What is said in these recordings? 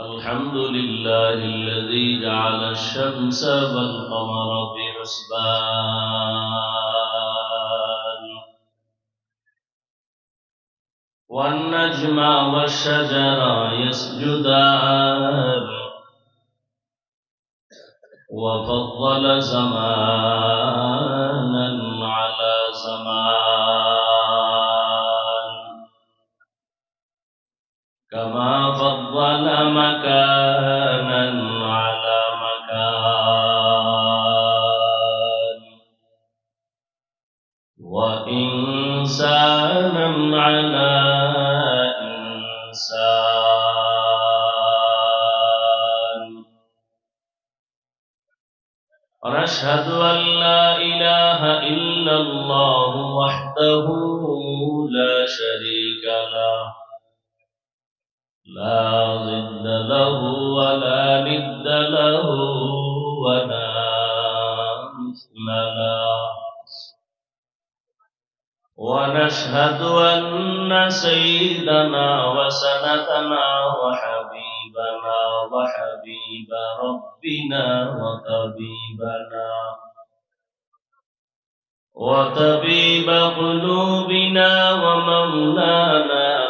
الحمد لله الذي جعل الشمس والقمر بحسبان. والنجم والشجر يسجدان. وفضل زمانا على زمان. كما فضل مكانا على مكان وإنسانا على إنسان. ونشهد أن لا إله إلا الله وحده لا شريك له. لا ضد له ولا ند له ولا مثل ونشهد أن سيدنا وسندنا وحبيبنا وحبيب ربنا وطبيبنا وطبيب قلوبنا ومولانا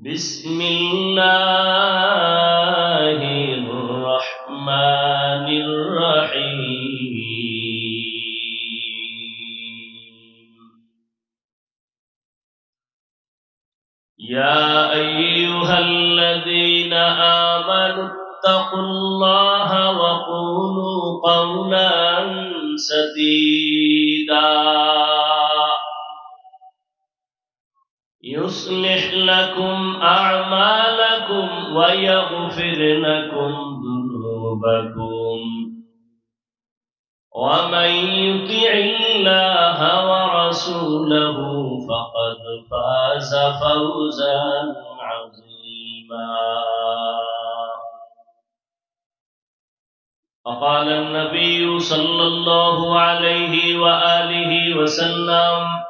بسم الله الرحمن الرحيم. يا أيها الذين آمنوا اتقوا الله وقولوا قولا سديدا. يصلح لكم أعمالكم ويغفر لكم ذنوبكم. ومن يطع الله ورسوله فقد فاز فوزا عظيما. فقال النبي صلى الله عليه وآله وسلم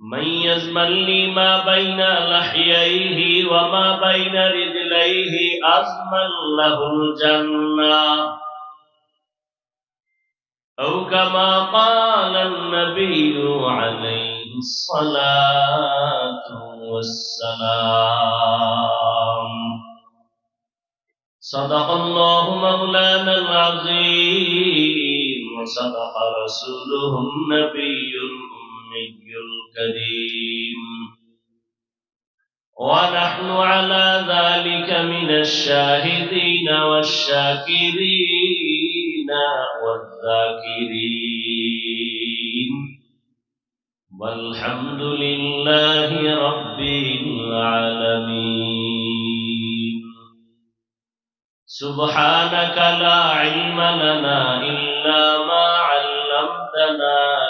من يزمن لي ما بين لحييه وما بين رجليه أزمن له الجنة. أو كما قال النبي عليه الصلاة والسلام. صدق الله مولانا العظيم وصدق رسوله النبي الأمي الكريم. ونحن على ذلك من الشاهدين والشاكرين والذاكرين. والحمد لله رب العالمين. سبحانك لا علم لنا إلا ما علمتنا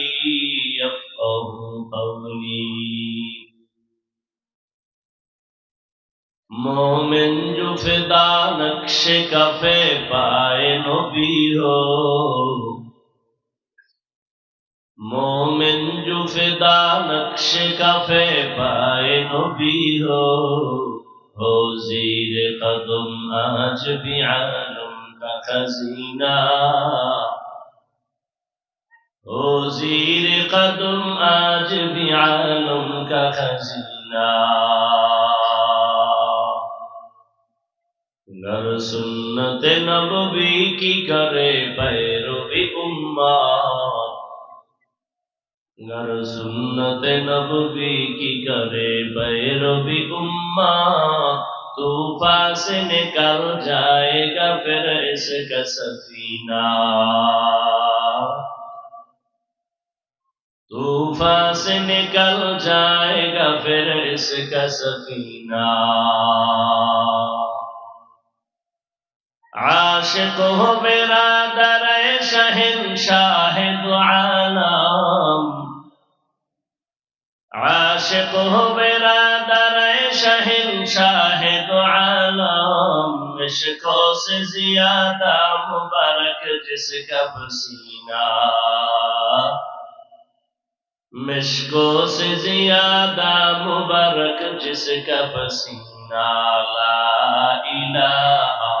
মোমেন জুফেদা নকশে cafe পায়ে নবী হো মোমেন জুফেদা নকশে কাফে পায়ে নবী হো হো জির কদম আজ বি আলম কা খজিনা হো জির কদম আজ বি কা খজিনা আপনার সুন্নতে নববী কি করে বৈরবি উম্মা আপনার সুন্নতে নববী কি করে বৈরবি উম্মা तूफा से निकल जाएगा फिर इसका सफीना तूफा से निकल जाएगा फिर इसका सफीना عاشق ہو میرا در شہن شاہ عالم عاشق ہو میرا در شہن شاہ عالم عشقوں سے زیادہ مبارک جس کا پسینہ مشکوں سے زیادہ مبارک جس کا پسینہ لا الہ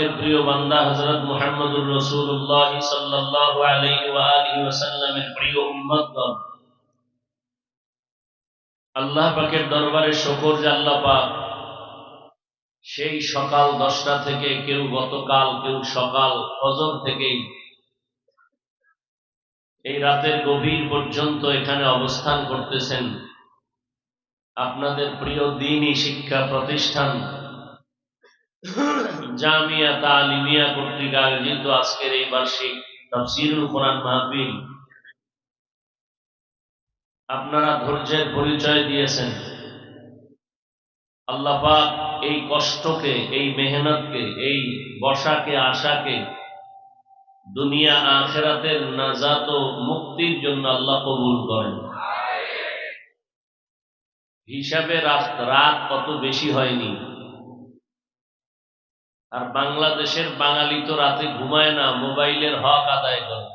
পাকের প্রিয় বান্দা হযরত মুহাম্মদুর রাসূলুল্লাহ সাল্লাল্লাহু আলাইহি ওয়া আলিহি ওয়াসাল্লামের প্রিয় উম্মতগণ। আল্লাহ পাকের দরবারে শুকর যে আল্লাহ পাক সেই সকাল দশটা থেকে কেউ গতকাল, কেউ সকাল, ফজর থেকেই এই রাতের গভীর পর্যন্ত এখানে অবস্থান করতেছেন। আপনাদের প্রিয় দিনই শিক্ষা প্রতিষ্ঠান। জামিয়া তালিমিয়া কর্তৃক আয়োজিত আজকের এই বার্ষিক তফসিরুল কোরআন আপনারা ধৈর্যের পরিচয় দিয়েছেন। আল্লাহ পাক এই কষ্টকে, এই মেহনতকে, এই বসাকে আশাকে দুনিয়া আখেরাতের নাজাত মুক্তির জন্য আল্লাহ কবুল করেন। হিসাবে রাত কত বেশি হয়নি। আর বাংলাদেশের বাঙালি তো রাতে ঘুমায় না, মোবাইলের হক আদায় করে।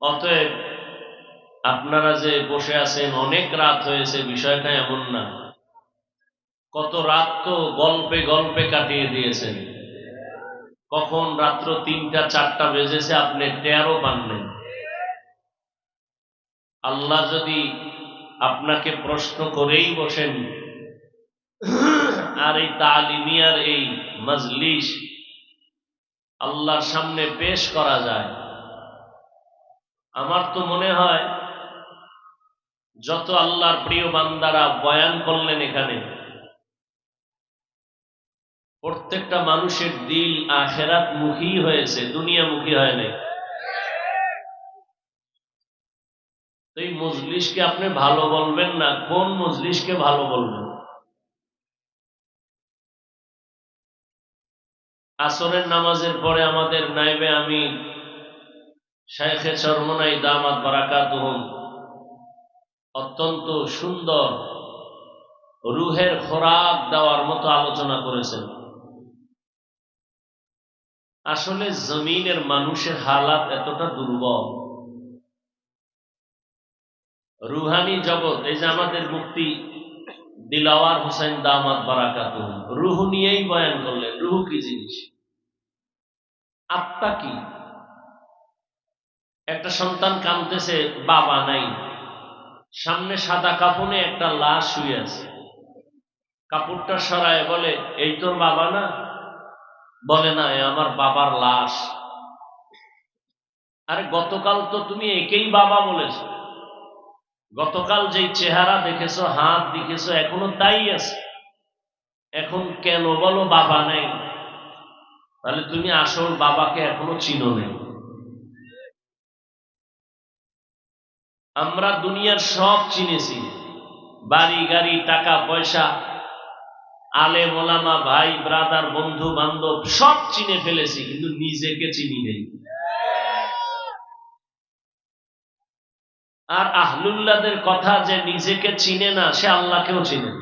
অতএব আপনারা যে বসে আছেন, অনেক রাত হয়েছে, বিষয়টা এমন না। কত রাত তো গল্পে গল্পে কাটিয়ে দিয়েছেন। কখন রাত্র তিনটা, চারটা বেজেছে, আপনি টেরও পাননি আল্লাহ যদি আপনাকে প্রশ্ন করেই বসেন আর এই তালিমিয়ার এই মজলিস আল্লাহর সামনে পেশ করা যায়। আমার তো মনে হয়, যত আল্লাহর প্রিয় বান্দারা বয়ান করলেন এখানে, প্রত্যেকটা মানুষের দিল আখেরাত মুখী হয়েছে দুনিয়া মুখী হয় নাই। তো এই মজলিসকে আপনি ভালো বলবেন না? কোন মজলিসকে ভালো বলবেন? আসরের নামাজের পরে আমাদের নাইবে আমি শাইখে চরমনাই দামাত বারাকাত অত্যন্ত সুন্দর রুহের খোরাক দেওয়ার মতো আলোচনা করেছেন। আসলে জমিনের মানুষের হালাত এতটা দুর্বল। রুহানি জগৎ, এই যে আমাদের মুক্তি দিলাওয়ার হোসেন দামাত বারাকাত। রুহ নিয়েই বয়ান করলেন, রুহ কি জিনিস? আত্মা কি? একটা সন্তান কাঁদতেছে, বাবা নাই। সামনে সাদা কাপড়ে একটা লাশ শুয়ে আছে। কাপড়টা সরায় বলে, এই তোর বাবা না? বলে, না, এ আমার বাবার লাশ। আরে, গতকাল তো তুমি একেই বাবা বলেছ। গতকাল যেই চেহারা দেখেছ, হাত দেখেছ, এখনও তাই আছে। এখন কেন বলো বাবা নেই? তাহলে তুমি আসল বাবাকে এখনও চিনো নেই আমরা দুনিয়ার সব চিনেছি। বাড়ি, গাড়ি, টাকা, পয়সা আলে মোলামা ভাই, ব্রাদার বন্ধু বান্ধব সব চিনে ফেলেছি, কিন্তু নিজেকে চিনি নেই। আর আহলুল্লাদের কথা যে নিজেকে চিনে না, সে আল্লাহকেও চিনে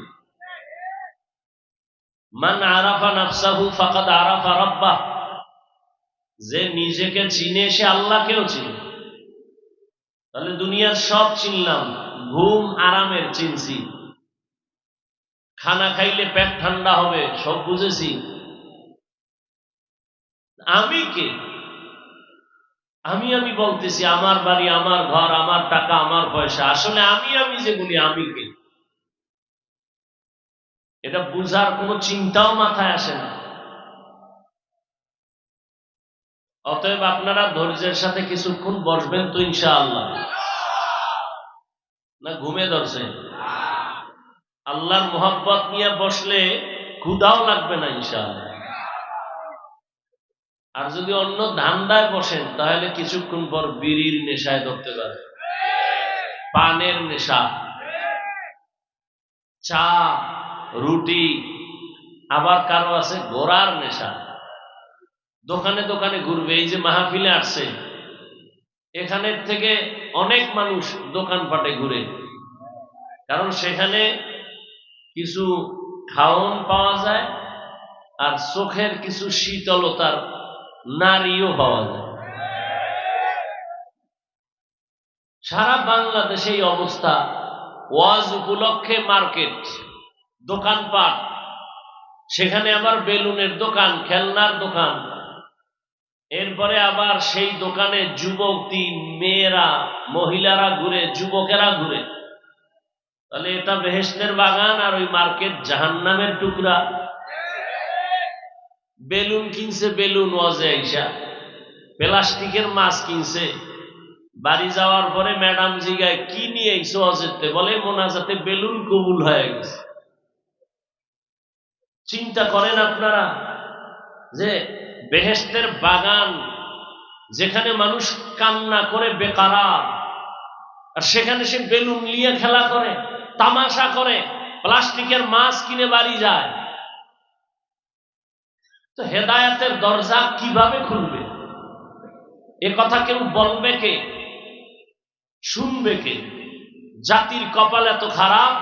মান আরাফা নাফসাহু ফাকাদ আরাফা রব্বাহ। যে নিজেকে চিনে, সে আল্লাহকেও চিনে তাহলে দুনিয়ার সব চিনলাম, ঘুম আরামের চিনছি। খানা খাইলে পেট ঠান্ডা হবে, সব বুঝেছি। আমি কে? আমি আমি বলতেছি, আমার বাড়ি, আমার ঘর, আমার টাকা, আমার পয়সা। আসলে আমি আমি যেগুলি, আমি কে? এটা বুঝার কোনো চিন্তাও মাথায় আসে না। অতএব আপনারা ধৈর্যের সাথে কিছুক্ষণ বসবেন তো ইনশাআল্লাহ। না ঘুমে ধরছেন আল্লাহর মোহাব্বত নিয়ে বসলে ক্ষুদাও লাগবে না ইনশাআল্লাহ। আর যদি অন্য ধান্দায় বসেন, তাহলে কিছুক্ষণ পর বিড়ির নেশায় ধরতে পারে। পানের নেশা। চা, রুটি, আবার কারও আছে গোড়ার নেশা। দোকানে দোকানে ঘুরবে, এই যে মাহফিলে আসছে। এখানের থেকে অনেক মানুষ দোকানপাটে ঘুরে। কারণ সেখানে কিছু খাওন পাওয়া যায়, আর চোখের কিছু শীতলতার নারীও পাওয়া যায়। সারা বাংলাদেশে এই অবস্থা। ওয়াজ উপলক্ষে মার্কেট, দোকানপাট, সেখানে আবার বেলুনের দোকান, খেলনার দোকান। এরপরে আবার সেই দোকানে যুবতী মেয়েরা, মহিলারা ঘুরে, যুবকেরা ঘুরে। তাহলে এটা বেহেস্তের বাগান আর ওই মার্কেট জাহান্নামের টুকরা। বেলুন কিনছে, বেলুন ওয়াজে আইসা। প্লাস্টিকের মাছ কিনছে। বাড়ি যাওয়ার পরে ম্যাডাম জিগায়, কি নিয়ে আইসো অজেতে বলে, মোনাজাতে বেলুন কবুল হয়ে গেছে। চিন্তা করেন আপনারা যে বেহেস্তের বাগান যেখানে মানুষ কান্না করে বেকারা আর সেখানে সে বেলুন নিয়ে খেলা করে, তামাশা করে, প্লাস্টিকের মাছ কিনে বাড়ি যায়। তো হেদায়াতের দরজা কীভাবে খুলবে? এ কথা কেউ বলবে কে? শুনবে কে? জাতির কপাল এত খারাপ,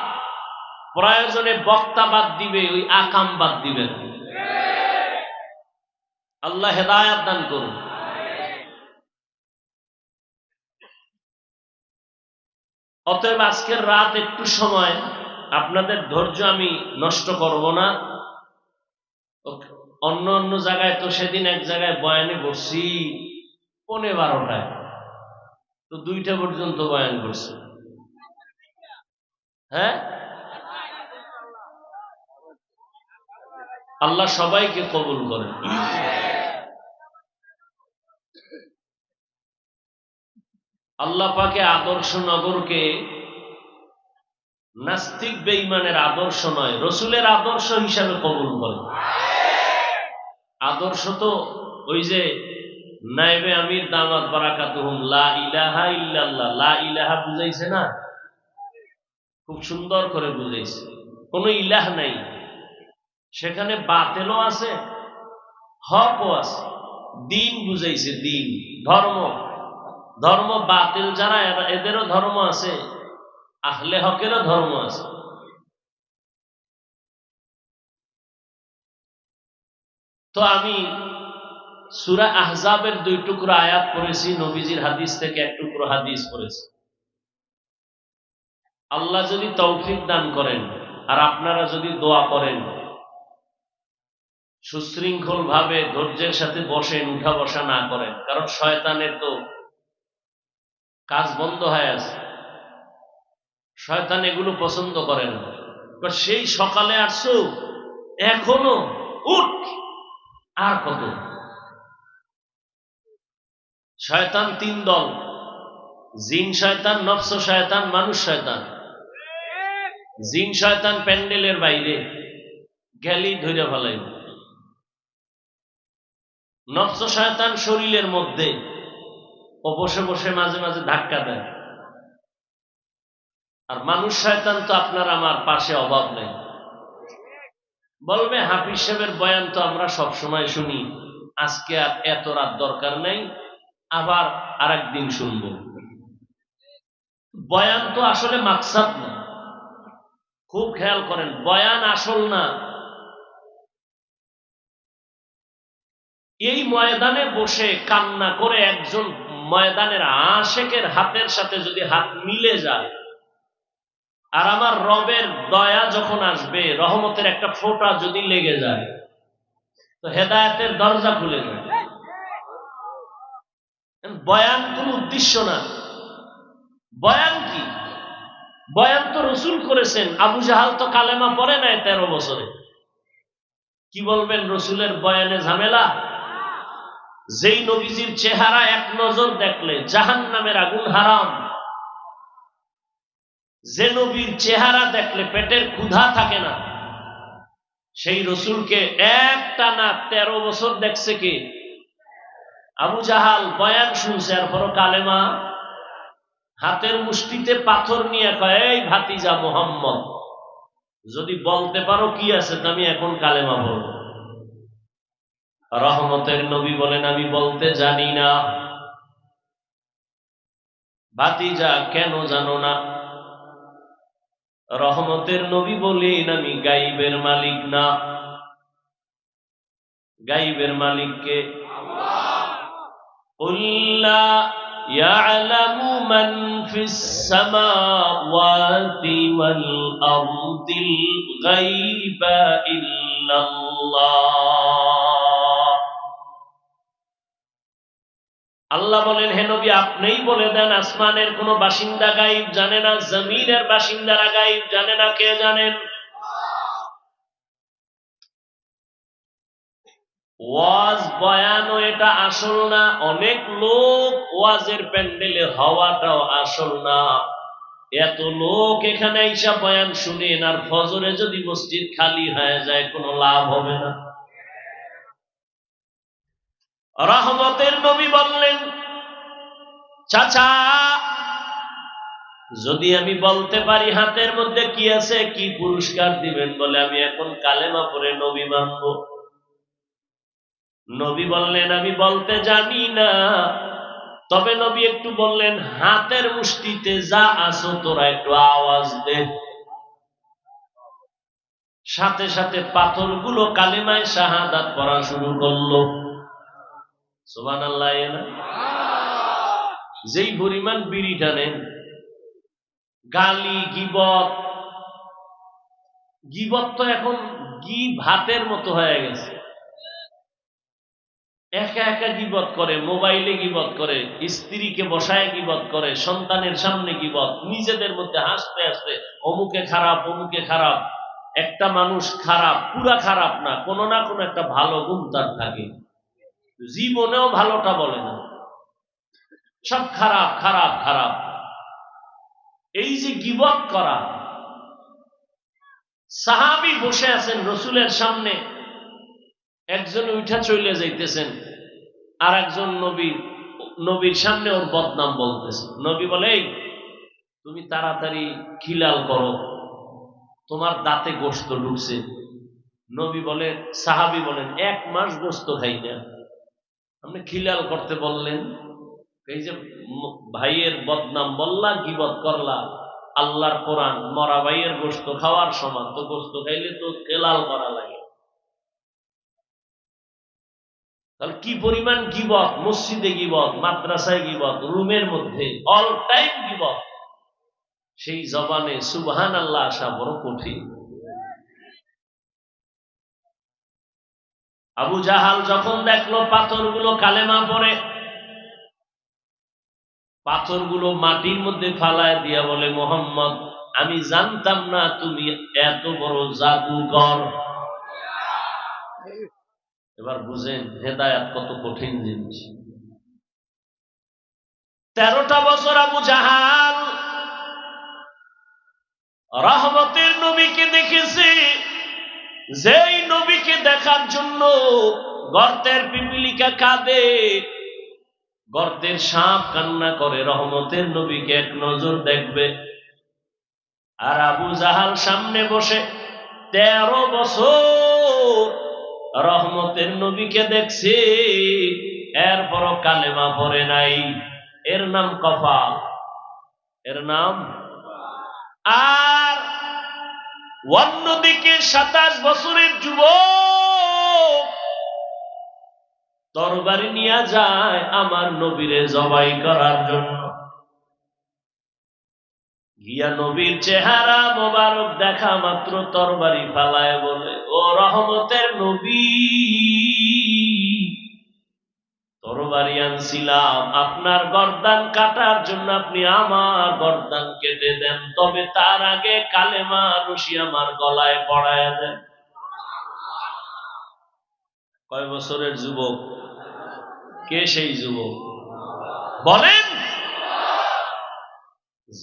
প্রয়োজনে বক্তা বাদ দিবে, ওই আকাম বাদ দিবে। আল্লাহ হেদায়াত দান করুন। অতএব আজকের রাত একটু সময়, আপনাদের ধৈর্য আমি নষ্ট করব না। অন্য অন্য জায়গায় তো সেদিন এক জায়গায় বয়ানে বসছি, পনে বারোটায়। তো দুইটা পর্যন্ত বয়ান করছে। হ্যাঁ? আল্লাহ সবাইকে কবুল করেন। আল্লাহ পাকে আদর্শ নগরকে নাস্তিক বেঈমানের আদর্শ নয়, রসুলের আদর্শ হিসাবে কবুল করে আদর্শ তো ওই যে নাইবে আমির দামাত বারাকাতুহুম, লা ইলাহা ইল্লাল্লাহ। লা ইলাহা বুঝাইছে না? খুব সুন্দর করে বুঝাইছে। কোনো ইলাহ নাই। সেখানে বাতেলও আছে, হকও আছে। দিন বুঝাইছে, দিন। ধর্ম। ধর্ম বাতিল যারা এদেরও ধর্ম আছে। আহলে হকেরও ধর্ম আছে। তো আমি সুরা আহজাবের দুই টুকরো আয়াত পড়েছি, নবীজির হাদিস থেকে এক টুকরো হাদিস পড়েছি। আল্লাহ যদি তৌফিক দান করেন আর আপনারা যদি দোয়া করেন সুশৃঙ্খল ভাবে ধৈর্যের সাথে বসেন, উঠা বসা না করেন, কারণ শয়তানের তো কাজ বন্ধ হয়ে আছে। শয়তান এগুলো পছন্দ করে না। বা সেই সকালে আসছো এখনও উঠ! আর কত? শয়তান তিন দল। জিন শয়তান, নফস শয়তান, মানুষ শয়তান। জিন শয়তান প্যান্ডেলের বাইরে গেলি ধরে ফেলাই নফস শয়তান শরীরের মধ্যে ও বসে বসে মাঝে মাঝে ধাক্কা দেয়। আর মানুষ শয়তান তো আপনার আমার পাশে অভাব নেই। বলবে, হাফিজ সাহেবের বয়ান তো আমরা সব সময় শুনি। আজকে আর এত রাত দরকার নেই, আবার আরেকদিন শুনব। বয়ান তো আসলে মাকসাদ না। খুব খেয়াল করেন, বয়ান আসল না। এই ময়দানে বসে কান্না করে একজন ময়দানের আশেকের হাতের সাথে যদি হাত মিলে যায় আর আমার রবের দয়া যখন আসবে, রহমতের একটা ফোঁটা যদি লেগে যায়, তো হেদায়তের দরজা খুলে যায়। বয়ান কোন উদ্দেশ্য না। বয়ান কি? বয়ান তো রসুল করেছেন। আবু জাহাল তো কালেমা পড়ে নাই তেরো বছরে। কি বলবেন রসুলের বয়ানে ঝামেলা? যেই নবীজির চেহারা এক নজর দেখলে জাহান নামের আগুন হারাম। যে নবীর চেহারা দেখলে পেটের ক্ষুধা থাকে না। সেই রসুলকে একটা না তেরো বছর দেখছে কি? আবু জাহাল বয়ান শুনছে, আর পর কালেমা, হাতের মুষ্টিতে পাথর নিয়ে কয়, এই ভাতিজা মোহাম্মদ, যদি বলতে পারো কি আছে আমি এখন কালেমা বলব। রহমতের নবী বলেন, আমি বলতে জানি না। ভাতিজা, কেন জানো না? রহমতের নবী বলেন আমি গাইবের মালিক না গাইবের মালিককে قل لا يعلم من في السماوات والأرض الغيب إلا الله আল্লাহ বলেন, হে নবী, আপনিই বলে দেন, আসমানের কোন বাসিন্দা গাইব জানে না, জমিনের বাসিন্দারা গাইব জানে না, কে জানেন? ওয়াজ বয়ানও এটা আসল না, অনেক লোক ওয়াজের প্যান্ডেলে হওয়াটাও আসল না। এত লোক এখানে আইসা বয়ান শুনেন, আর ফজরে যদি মসজিদ খালি হয়ে যায়, কোনো লাভ হবে না। রহমতের নবী বললেন, চাচা, যদি আমি বলতে পারি হাতের মধ্যে কি আছে, কি পুরস্কার দিবেন বলে আমি এখন কালেমা পরে নবী মানব। নবী বললেন, আমি বলতে জানি না। তবে নবী একটু বললেন, হাতের মুষ্টিতে যা আছো তোরা একটু আওয়াজ দে। সাথে সাথে পাথরগুলো কালেমায় শাহাদাত পড়া শুরু করল। যেই পরিমাণ বিড়ি টানেন, গালি, গিবত গিবত তো এখন গি ভাতের মতো হয়ে গেছে। একা একা গিবত করে, মোবাইলে গিবত করে, স্ত্রীকে বসায় গিবত করে, সন্তানের সামনে গিবত, নিজেদের মধ্যে হাসতে হাসতে, অমুকে খারাপ অমুকে খারাপ, একটা মানুষ খারাপ, পুরা খারাপ না, কোনো না কোনো একটা ভালো গুণ তার থাকে। জীবনেও ভালোটা বলে না। সব খারাপ খারাপ খারাপ। এই যে গিবত করা সাহাবি বসে আছেন রসুলের সামনে একজন উঠা চলে যাইতেছেন আর একজন নবী নবীর সামনে ওর বদনাম বলতেছে। নবী বলে "এই, তুমি তাড়াতাড়ি খিলাল করো তোমার দাঁতে গোস্ত ঢুকছে। নবী বলে সাহাবি বলেন এক মাস গোস্ত খাই না। আপনি খিলাল করতে বললেন, এই যে ভাইয়ের বদনাম বললা গিবত করলা? আল্লাহর কোরআন, মরা ভাইয়ের গোস্ত খাওয়ার সমান, তো গোস্ত খাইলে তো খেলাল করা লাগে। তাহলে কি পরিমাণ গিবত? মসজিদে গিবত, মাদ্রাসায় গিবত, রুমের মধ্যে অল টাইম গিবত। সেই জবানে সুবহান আল্লাহ আসা বড় কঠিন। আবু জাহাল যখন দেখল পাথরগুলো কালেমা পড়ে, পাথরগুলো মাটির মধ্যে ফালায় দিয়া বলে, মোহাম্মদ, আমি জানতাম না তুমি এত বড় জাদুকর এবার বুঝেন, হেদায়াত কত কঠিন জিনিস। তেরোটা বছর আবু জাহাল রহমতের নবীকে দেখেছে। যেই নবীকে দেখার জন্য গর্তের পিপিলিকা কাঁদে, গর্তের সাপ কান্না করে, রহমতের নবীকে এক নজর দেখবে। আর আবু জাহাল সামনে বসে, তেরো বছর রহমতের নবীকে দেখছে, এরপরও কালেমা পড়ে নাই। এর নাম কফাল। এর নাম? আর অন্যদিকে সাতাশ বছরের যুবক তরবারি নিয়ে যায় আমার নবীরে জবাই করার জন্য। গিয়া নবীর চেহারা মোবারক দেখা মাত্র তরবারি ফালায় বলে, ও রহমতের নবী! তরবারি আনছিলাম। আপনার গর্দান কাটার জন্য আপনি আমার গর্দান কেটে দেন, তবে তার আগে কালে রশি আমার গলায় পড়ায় দেন। কয় বছরের যুবক? কে সেই যুবক? বলেন!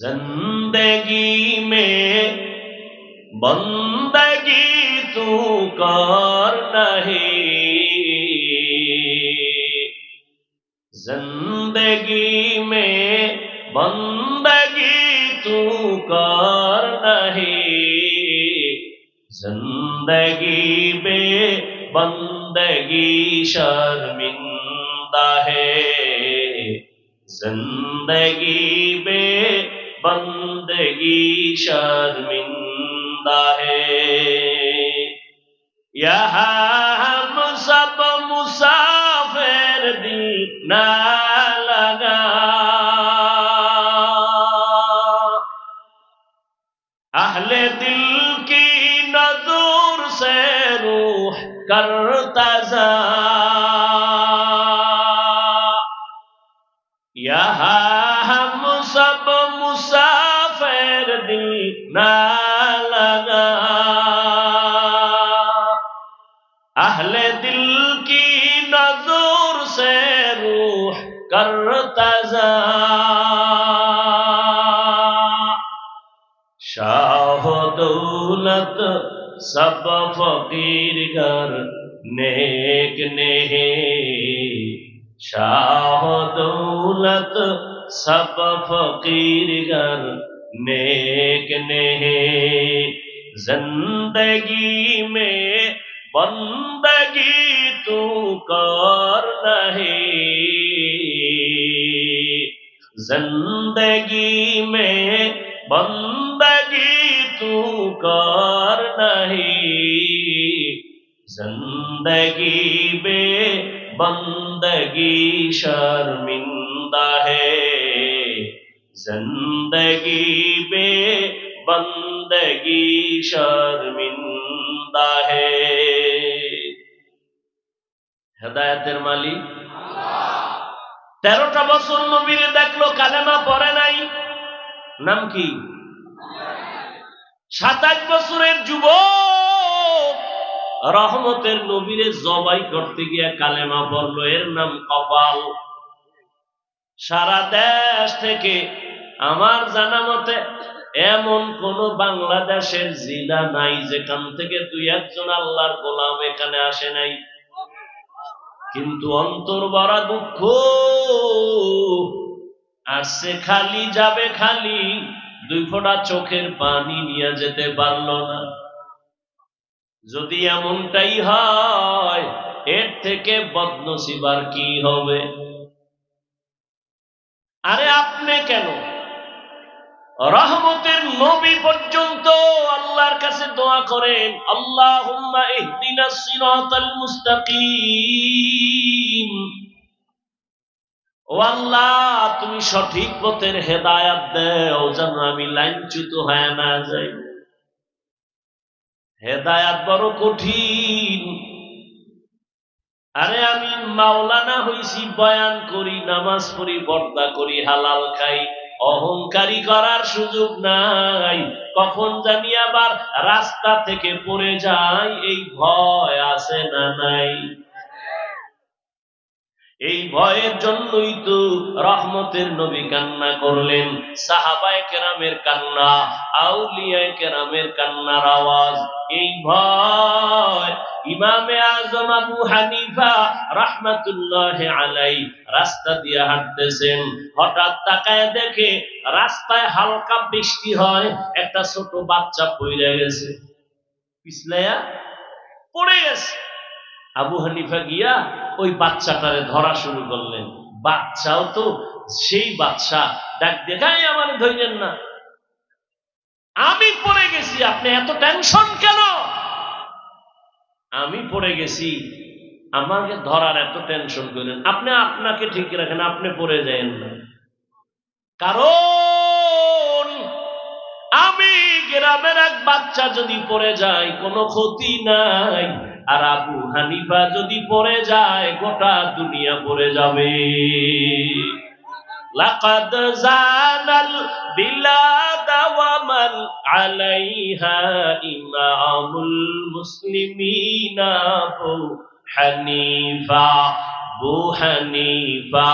জিন্দগি মে বন্দগি তু কর নহি। زندگی میں بندگی تو کار نہیں۔ زندگی میں بندگی شرمندہ ہے۔ زندگی میں بندگی شرمندہ ہے۔ یہاں ہم سب مسا نہ لگا اہل دل کی نظور سے روح کرتا یہاں ہم سب مسافر دل نہ سب فقیر گھر نیک نے شاہ دولت سب فقیر گھر نیک نہیں زندگی میں بندگی تو کار نہیں زندگی میں بندگی تو کار नहीं जिंदगी में बंदगी शर्मिंदा है जिंदगी में बंदगी शर्मिंदा है হেদায়তের মালিক তেরোটা বছর নবীরে দেখলো কালেমা পড়ে নাই নাম কি সাতাশ বছরের যুবক রহমতের নবীরে জবাই করতে গিয়া কালেমা পড়ল। এর নাম কপাল। সারা দেশ থেকে আমার জানা মতে এমন কোন বাংলাদেশের জেলা নাই যেখান থেকে দুই একজন আল্লাহর গোলাম এখানে আসে নাই। কিন্তু অন্তর বড় দুঃখ আসছে খালি যাবে খালি দুই ফোঁটা চোখের পানি নিয়ে যেতে পারল না। যদি এমনটাই হয়, এর থেকে বদনসিবার কি হবে? আরে আপনি কেন? রহমতের নবী পর্যন্ত আল্লাহর কাছে দোয়া করেন আল্লাহ মুস্তাকিম। ও আল্লাহ, তুমি সঠিক পথের হেদায়াত দেও যেন আমি লাইনচ্যুত হয়ে না যাই। হেদায়াত বড় কঠিন। আরে আমি মাওলানা হইছি, বয়ান করি, নামাজ পড়ি বর্দা করি, হালাল খাই, অহংকারী করার সুযোগ নাই। কখন জানি আবার রাস্তা থেকে পড়ে যায় এই ভয় আছে না নাই? এই ভয়ের জন্যই তো রহমতের নবী কান্না করলেন। সাহাবায় কেরামের কান্না, আউলিয়ায় কেরামের কান্নার আওয়াজ, এই ভয় ইমামে আজম আবু হানিফা রাহমাতুল্লাহ আলাই রাস্তা দিয়ে হাঁটতেছেন। হঠাৎ তাকায় দেখে রাস্তায় হালকা বৃষ্টি হয়, একটা ছোট বাচ্চা পড়ে গেছে। পিছলাইয়া পড়ে গেছে। আবু হানিফা গিয়া ওই বাচ্চাটারে ধরা শুরু করলেন। বাচ্চাও তো সেই বাচ্চা। ডাক দেখাই আমার ধরলেন না। আমি পড়ে গেছি, আপনি এত টেনশন কেন? আমি পড়ে গেছি। আমাকে ধরার এত টেনশন করেন। আপনি আপনাকে ঠিক রাখেন, আপনি পড়ে যায়েন না। কারণ আমি গ্রামের এক বাচ্চা যদি পড়ে যায়, কোনো ক্ষতি নাই। আর আবু হানিফা যদি পড়ে যায়, গোটা দুনিয়া পড়ে যাবে। লাকাদ জানাল বিলাদ ওয়া মান আলাইহা ইমামুল মুসলিমিনা আবু হানিফা, বু হানিফা,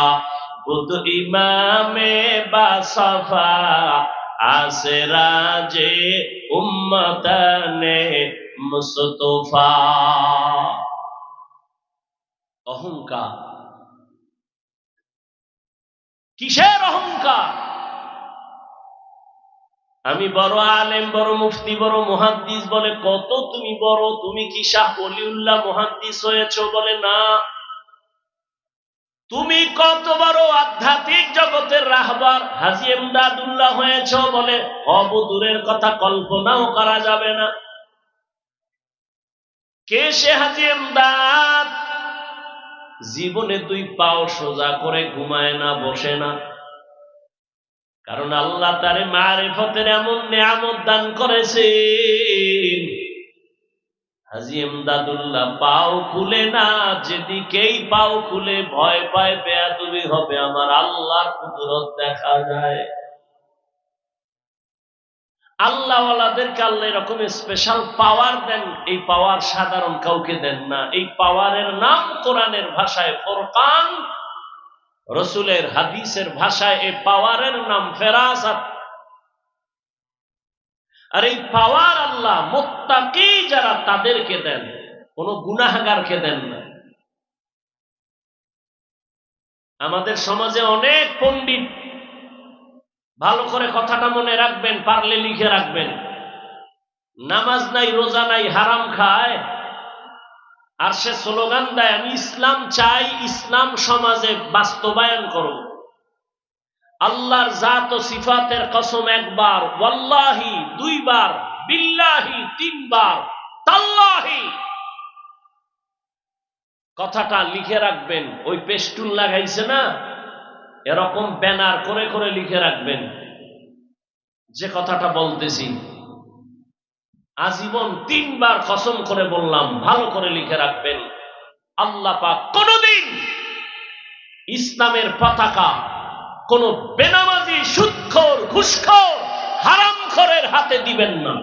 বুধ ইমামে বাসফা আসরাজে উম্মতানে মুস্তফা অহংকার। কিসের অহংকার? আমি বড় আলেম, বড় মুফতি, বড় মুহাদ্দিস বলে কত তুমি বড়, তুমি কি শাহ অলিউল্লাহ মুহাদ্দিস হয়েছ বলে না। তুমি কত বড় আধ্যাত্মিক জগতের রাহবার হাজি এমদাদুল্লাহ হয়েছ বলে। অবদূরের কথা কল্পনাও করা যাবে না। কে সে হাজি এমদাদ জীবনে তুই পাও সোজা করে ঘুমায় না, বসে না। কারণ আল্লাহ তারে মারেফতের এমন নিয়ামত দান করেছে হাজি এমদাদুল্লাহ পাও খুলে না, যেদিকেই পাও খুলে ভয় পায়, বেয়াদুবি হবে, আমার আল্লাহর কুদরত দেখা যায়। আল্লাহওয়ালাদেরকে আল্লাহ এরকম স্পেশাল পাওয়ার দেন, এই পাওয়ার সাধারণ কাউকে দেন না। এই পাওয়ারের নাম কোরআনের ভাষায় ফোরকান, রসুলের হাদিসের ভাষায় এই পাওয়ারের নাম ফেরাসাত। আর এই পাওয়ার আল্লাহ মোত্তাকি যারা তাদেরকে দেন, কোন গুনাহগারকে দেন না। আমাদের সমাজে অনেক পণ্ডিত ভালো করে কথাটা মনে রাখবেন, পারলে লিখে রাখবেন। নামাজ নাই, রোজা নাই, হারাম খায়। আর সে স্লোগান দেয়, আমি ইসলাম চাই, ইসলাম সমাজে বাস্তবায়ন করো আল্লাহর জাত ও সিফাতের কসম একবার, ওয়াল্লাহি, দুইবার, বিল্লাহি, তিনবার, তাল্লাহি। কথাটা লিখে রাখবেন, ওই পেস্টুন লাগাইছে না? এরকম ব্যানার করে করে লিখে রাখবেন। যে কথাটা বলতেছি, আজীবন তিনবার কসম করে বললাম, ভালো করে লিখে রাখবেন। আল্লাহ পাক কোনদিন ইসলামের পতাকা, কোন বেনামাজি সুৎখর, ঘুষখোর হারামখোরের হাতে দিবেন না।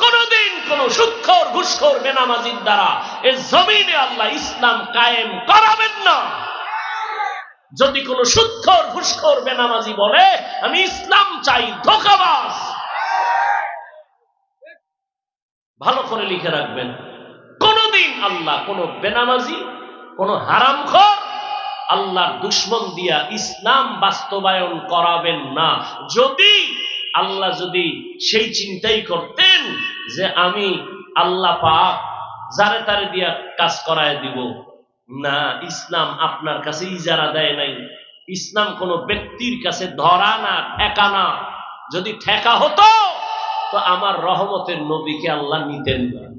কোনদিন কোন সুৎখর, ঘুষখোর, বেনামাজির দ্বারা এ জমিনে আল্লাহ ইসলাম কায়েম করাবেন না। যদি কোন সুৎখর, ঘুষখোর বেনামাজি বলে, আমি ইসলাম চাই, ধোকাবাজ। ভালো করে লিখে রাখবেন। কোনদিন আল্লাহ কোন বেনামাজি, কোন হারামখোর আল্লাহর দুশ্মন দিয়া ইসলাম বাস্তবায়ন করাবেন না। যদি আল্লাহ যদি সেই চিন্তাই করতেন যে আমি আল্লাহ পাক যারে তারে দিয়া কাজ করায় দিব না, ইসলাম আপনার কাছে ইজারা দেয় নাই। ইসলাম কোন ব্যক্তির কাছে ধরা না, ঠেকা না। যদি ঠেকা হতো, তো আমার রহমতের নবীকে আল্লাহ নিতেন না।